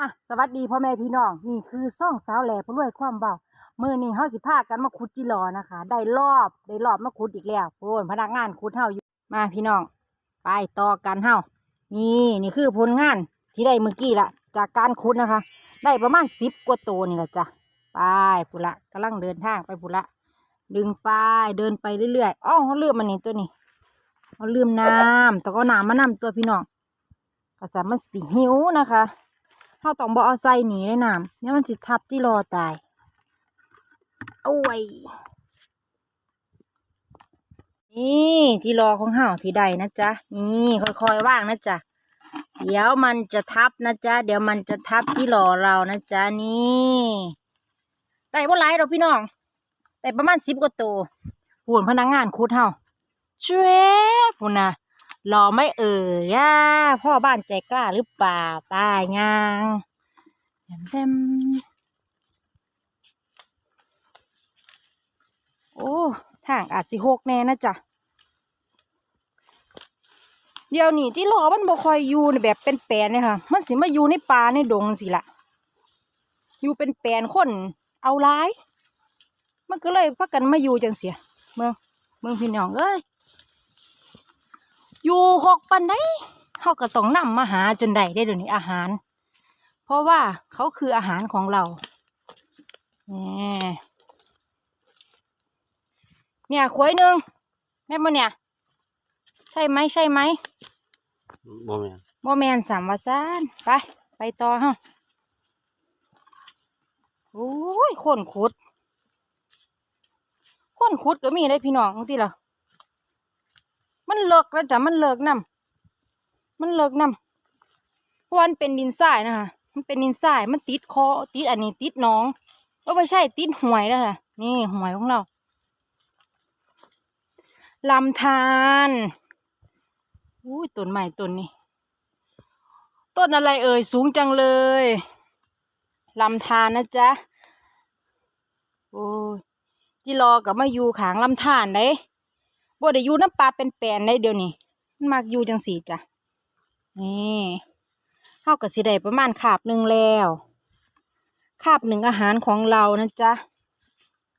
อะสวัสดีพ่อแม่พี่น้องนี่คือซ่องสาวแหล่ผู้รวยความเบามือนี้เฮาสิพากันมาขุดจิรอนะคะ ได้รอบได้รอบมาขุดอีกแล้วโอนพนักงานขุดเฮาอยู่มาพี่น้อง ไปต่อกันเฮานี่นี่คือผลงานที่ได้เมื่อกี้ละจากการขุดนะคะ ได้ประมาณสิบกว่าตัวนี่แหละจ้ะไปปุละกำลังเดินทางไปปุละดึงไปเดินไปเรื่อยๆอ้าวเขาเลือมมันนี่ตัวนี้เขาลืมน้ำแต่ก็น้ำมานำตัวพี่น้องภาษามันสีหิวนะคะ เขาต้องบอเอาใส่หนีเลยน้ำเนี่ยมันสิทับที่รอตายเอาไว้นี่ที่รอของเห่าที่ใดนะจ๊ะนี่ค่อยๆว่างนะจ๊ะเดี๋ยวมันจะทับนะจ๊ะเดี๋ยวมันจะทับที่หล่อเรานะจ๊ะนี่ได้บ่หลายดอกพี่น้องแต่ประมาณสิบกว่าตัวพูนพนักงานคุดเฮาช่วยพูนนะ หล่อไม่เอ่ยย่าพ่อบ้านใจกล้าหรือเปล่าตายยางแซมโอ้ทางอาจสิหกแน่นะจ๊ะเดี๋ยวนี้ที่รอมันบ่คอยอยู่ในแบบเป็นแปลนเลยค่ะ มันสิมาอยู่ในป่าในดงสิละอยู่เป็นแปลนคนเอาร้าย มันก็เลยพักกันมาอยู่จังเสีย เมืองเมืองพี่น้องเอ้ย อยู่หกปันได้เขาก็ต้องนำมาหาจนได้ได้เดี๋ยวนี้อาหาร เพราะว่าเขาคืออาหารของเราเนี่ยเนี่ยขวยหนึ่งแม่นบ่เนี่ย ใช่ไหมใช่ไหมบ่แม่นโมแมนสามวาซานไป ไปต่อเฮาโอ้ยคนขุด คนขุดก็มีได้พี่น้องที่ละ มันเลิกแล้วจ้ะมันเลิกนำมันเลิกนำเพราะวามันเป็นดินทรายนะคะ มันเป็นดินทราย มันติดคอติดอันนี้ติดน้องก็ไม่ใช่ติดหวยแล้วค่ะนี่หวยของเราลำธารอุ้ยต้นใหม่ต้นนี้ต้นอะไรเอ่ยสูงจังเลยลำธารนะจ๊ะโอ้ยจิรอกับมาอยู่ขางลำธารได้ บ่ได้อยู่น้ำปลาเป็นแปลนได้เดี๋ยวนี้มันมักอยู่จังสีจ้ะนี่เท่ากับสิได้ประมาณขาบหนึ่งแล้วขาบหนึ่งอาหารของเรานะจ๊ะ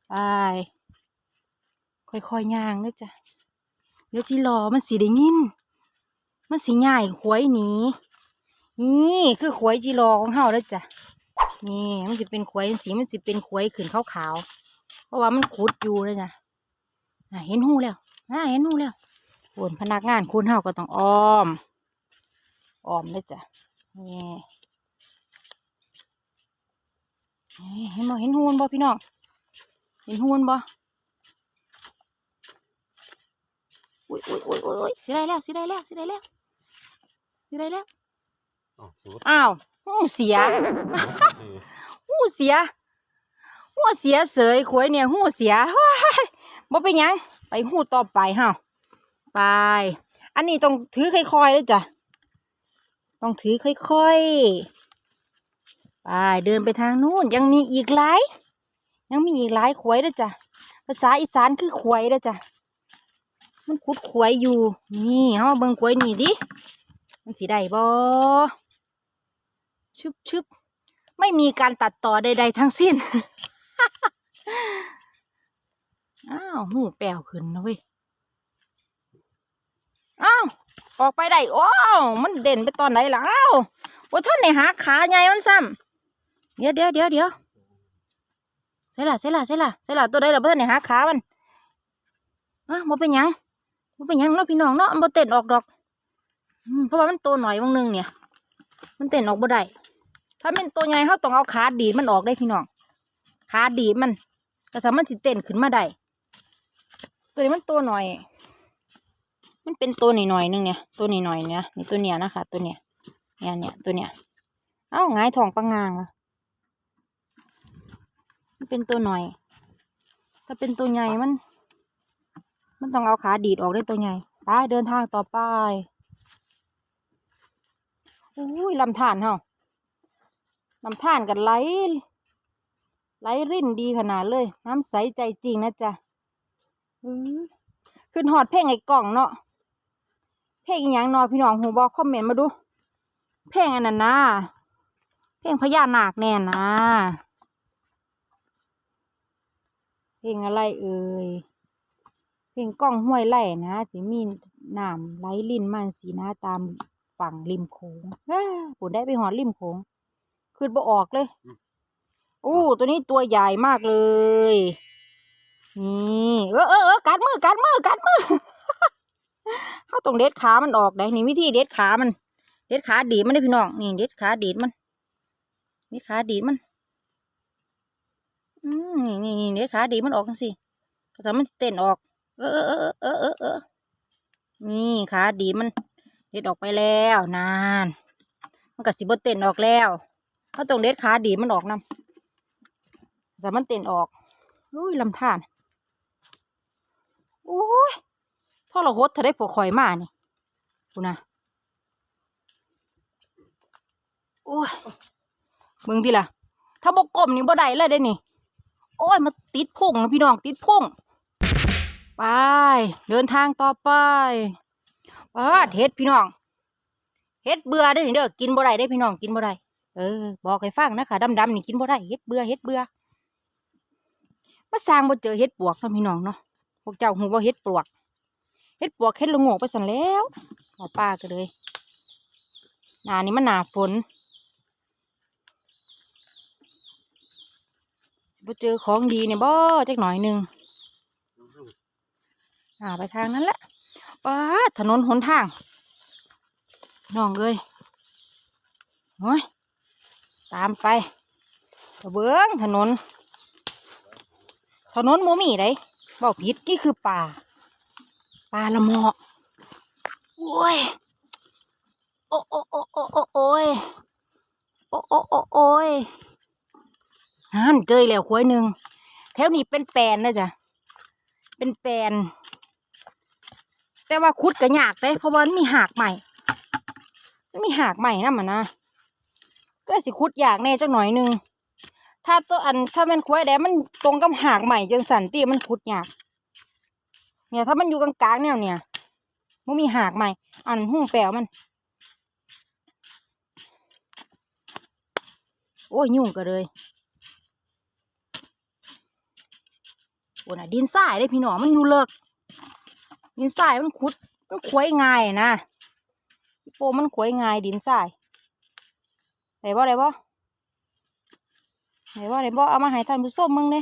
ไปค่อยๆย่างนะจ๊ะเดี๋ยวจิรอมันสีได้ยิน มันสีใหญ่ขวยหนีนี่คือขวยจีรอของเฮาแล้วจ้ะนี่มันจะเป็นขวยสีมันจะเป็นขวยขึ้นขาวๆเพราะว่ามันขุดอยู่เลยจ้ะน่ะเห็นหูแล้ว น่าเห็นหูแล้วส่วนพนักงานคุณเฮาก็ต้องอ้อมอ้อมเลยจ้ะนี่นี่เห็นบ่เห็นหูนบ่พี่น้อง เห็นหูนบ่อุ้ยอุ้ยอุ้ยอุ้ยสิได้แล้วสิได้แล้วสิได้แล้วสิได้แล้วอ๋อสูตรอ้าวหูเสียเออหูเสียหูเสียเสยขวยเนี่ยหูเสียเฮ้ย บ่เป็นยัง ไปหูต่อไปเฮาไป อันนี้ต้องถือค่อยๆเลยจ้ะ ต้องถือค่อยๆ ไป เดินไปทางนู้น ยังมีอีกหลาย ยังมีอีกหลายขวยด้วยจ้ะ ภาษาอีสานคือขวยด้วยจ้ะ มันขุดขวยอยู่ นี่เฮามาเบิ่งขวยนี่ดิ มันสีได้บ่ชึบชึบไม่มีการตัดต่อใดๆทั้งสิ้น อ้าวหูแปวขึ้นนะเว้ยอ้าวออกไปได้โอ้าวมันเด่นไปตอนไหนล่ะอ้าวว่าท่านไหนหาขาใหญ่มันซ้ำเดี๋ยวเดี๋ยวเดี๋ยวเดี๋ยวใส่ละใส่ละใส่ละใส่ละตัวใดล่ะบ่ท่านไหนหาขามันอ้าวบ่เป็นยังบ่เป็นยังเนาะพี่น้องเนาะมันเต้นออกดอกอืมเพราะว่ามันโตหน่อยวงหนึงเนี่ย มันเต้นออกบ่ได้ถ้าเป็นตัวใหญ่เขาต้องเอาขาดีดมันออกได้พี่น้องขาดีดมันก็สามารถสิเต้นขึ้นมาได้ ตัวนี้มันตัวหน่อย มันเป็นตัวหน่อยๆนึงเนี่ย ตัวหน่อยๆเนี่ยนี่ตัวเนี้ยนะคะ ตัวเนี้ยเนี่ยเนี่ยตัวเนี้ย เอ้าหงายทองปังงางอะมันเป็นตัวหน่อย ถ้าเป็นตัวใหญ่มัน มันต้องเอาขาดีดออกได้ตัวใหญ่ไปเดินทางต่อไปอุ้ยลำธารเฮาลำธารกันไหลไหลรินดีขนาดเลย น้ำใสใจจริงนะจ๊ะ ขึ้นหอดเพลงไอ้กล่องเนาะเพลงอหย่างเนอพี่น้องหูบอกคอมเมนต์มาดู เพลงอันนั้นนะเพลงพญานาคแน่นะ เพลงอะไรเอ่ยเพลงกล้องห้วยไล่นะที่มีน้ำไหลลิ่นมันสีนะตามฝั่งริมโขงอ้าผมได้ไปหอดริมโขงขึ้นบ่ออกเลย อู้ตัวนี้ตัวใหญ่มากเลย นี่เออเออเออกัดมือกัดมือกัดมือเขาต้องเด็ดขามันออกได้นี่วิธีเด็ดขามัน เด็ดขาดีดมันได้พี่น้องนี่เด็ดขาดีดมันเด็ดขาดีดมันอืมนี่นี่นี่เด็ดขาดีดมันออกจังสิกระสมันเต้นออกเออเออเออเออเออเออนี่ขาดีดมัน เด็ดออกไปแล้วนาน มันก็สิบเต้นออกแล้วเขาต้องเด็ดขาดีดมันออกนำแต่มันเต้นออกอุ้ยลำธาร โอ้ยทรหดถ้าได้ปวดข่อยมานี่กูนะโอ้ยมึงทีละถ้าบกกลมนี่บ่ได้เลยได้นี่ โอ้ยมาติดพุ่งนะพี่น้องติดพุ่งไป เดินทางต่อไปปาเฮ็ดพี่น้องเฮ็ดเบื่อได้นี่เด้อกินบ่ได้ได้พี่น้องกินบ่ได้เออบอกให้ฟังนะคะดำๆนี่กินบ่ได้เฮ็ดเบื่อเฮ็ดเบื่อมาสร้างบ่เจอเฮ็ดปวกเนาะพี่น้องเนาะ วกเจ้าหูบ่าเฮ็ดปลวกเฮ็ดปลวกเฮ็ดละโงกไปสั่นแล้วเอป้าก็เลยหนานี้มันหนาฝนสิบ่เจอของดีเนี่ยบ่จักหน่อยหนึ่งอ่าไปทางนั้นแหละป้าถนนหนทางน้องเอ้ยโอ้ยตามไปเบื้องถนน ถนนโมมี่ได บอกผิดนี่คือป่าป่าละเมอโอ้ยโอ้โอ้โอ้โอ้โอ้โอ้ยโอ้โอ้โอ้โอ้ยนั่นเจอแล้วควายหนึ่งแถวนี้เป็นแปลนนะจ๊ะเป็นแปลนแต่ว่าคุดก็ยากเลยเพราะว่ามันมีหากใหม่มันมีหากใหม่นะมันนะก็เลยสิคุดยากแน่จักหน่อยหนึง ถ้าตัวอันถ้ามันควายแดงมันตรงกับหากใหม่จังสันตีมันคุดยากเนี่ย ถ้ามันอยู่กลางๆแนวเนี่ยมันมีหากใหม่ อันหุ่งแปลวมัน โอ้ยยุ่งก็เลยโอ้น่ะดินทรายได้พี่หนอมันอยู่เลิก ดินทรายมันขุดมันขวยง่ายนะพี่โปมันขวยง่ายดินทรายได้บ่ได้บ่ ได้บ่าได้บ่เอามาให้ท่านผู้ชมมึงเด้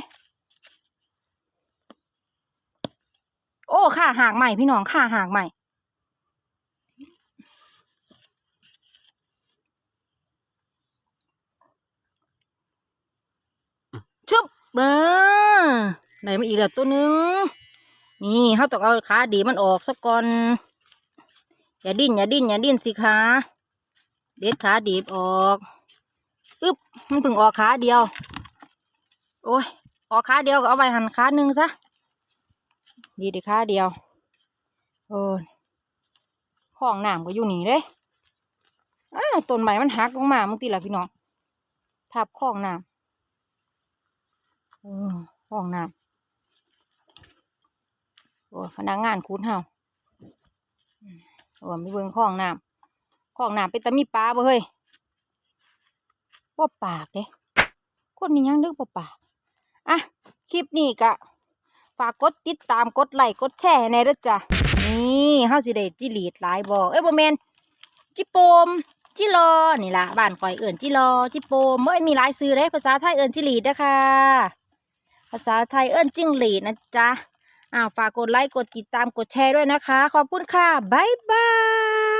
โอ้ข่าหากใหม่พี่น้องข่าหากใหม่ชุบเออได้มาอีกแล้วตัวหนึง นี่เขาต้องเอาขาดีมันออกซะก่อน อย่าดิ้นอย่าดิ้นอย่าดิ้นสิขาเด็ดขาดีบออก อึ๊บมันเพิ่งออกขาเดียว โอ้ยออกขาเดียวก็เอาไปหันขาหนึ่งซะดีเดีขาเดียวโอ้ยข้องน้ำก็อยู่นี่เลยอ้าต้นใหม่มันหักลงมาเมื่อกี้ละพี่น้องทับข้องน้ำโอ้ห้องน้ำโอ้พนักงานคูดเฮาอืมโอ้ไม่เบิ่งห้องน้ำห้องน้ำเป็นตะมีปลาบ่เฮ้ย บ่ปากเด้คนนี้ยังนึกบ่ปากอะคลิปนี้ก็ฝากกดติดตามกดไลค์กดแชร์ให้แน่ด้อจ้ะนี่เฮาสิได้จิลีดหลายบ่เอ้ยบ่แม่นจิโปมจิรอนี่ล่ะบ้านข่อยเอิ้นจิรอจิโปมเอ้ยมีหลายชื่อเด้ภาษาไทยเอิ้นจิลีดเด้อค่ะภาษาไทยเอิ้นจิ้งหรีดนะจ๊ะอ่าฝากกดไลค์กดติดตามกดแชร์ด้วยนะคะ ขอบคุณค่ะ บ๊ายบาย